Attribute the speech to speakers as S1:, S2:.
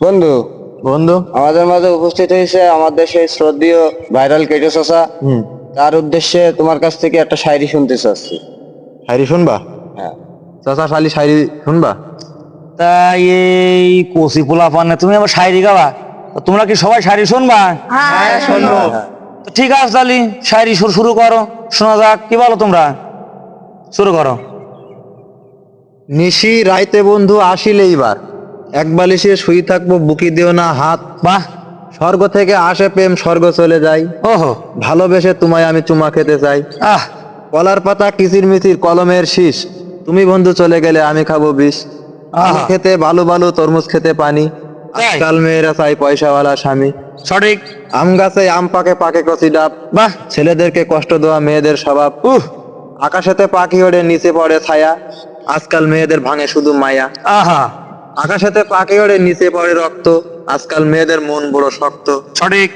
S1: বন্ধু
S2: বন্ধু?
S1: আমাদের মাঝে উপস্থিত হয়েছে আমাদের সেই শ্রদ্ধীয় ভাইরাল কেটো চাচা।
S2: হুম।
S1: তার উদ্দেশ্যে তোমার কাছ থেকে একটা শায়রি শুনতে চাচ্ছি।
S2: শায়রি শুনবা?
S1: হ্যাঁ।
S2: চাচা শালি শায়রি শুনবা?
S3: তাই এই কচি পোলা পানে তুমি আবার শায়রি গাবা? তোমরা কি সবাই শায়রি শুনবা?
S1: হ্যাঁ, শুনব।
S3: তো ঠিক আছে তাহলে শায়রি সুর শুরু করো শোনা যাক কি বলো তোমরা? শুরু করো।
S2: নিশি রাইতে বন্ধু আসিলে এইবার। এক বালিশে শুই থাকব বুকি দিও না হাত
S3: বাহ!
S2: স্বর্গ থেকে আসে প্রেম স্বর্গ চলে যাই
S3: ওহো!
S2: ভালোবেসে তোমায় আমি চুমা খেতে চাই।
S3: আহ!
S2: কলার পাতা কিচির মিচির কলমের শীষ। তুমি বন্ধু চলে গেলে আমি খাব বিষ। খেতে বালু বালু তরমুজ খেতে পানি? আজকাল মেয়েরা চাই পয়সাওয়ালা স্বামী।
S3: সঠিক।
S2: আম গাছে আম পাকে পাকে কচি ডাব।
S3: বাহ!
S2: ছেলেদেরকে কষ্ট দেওয়া মেয়েদের স্বভাব। উহ! আকাশেতে পাখি ওড়ে নিচে পড়ে ছায়া। আজকাল মেয়েদের ভাঙে শুধু মায়া।
S3: আহা!
S2: আকাশেতে পাকে ওড়ে নিচে পড়ে রক্ত। আজকাল মেয়েদের মন বড় শক্ত।
S3: সঠিক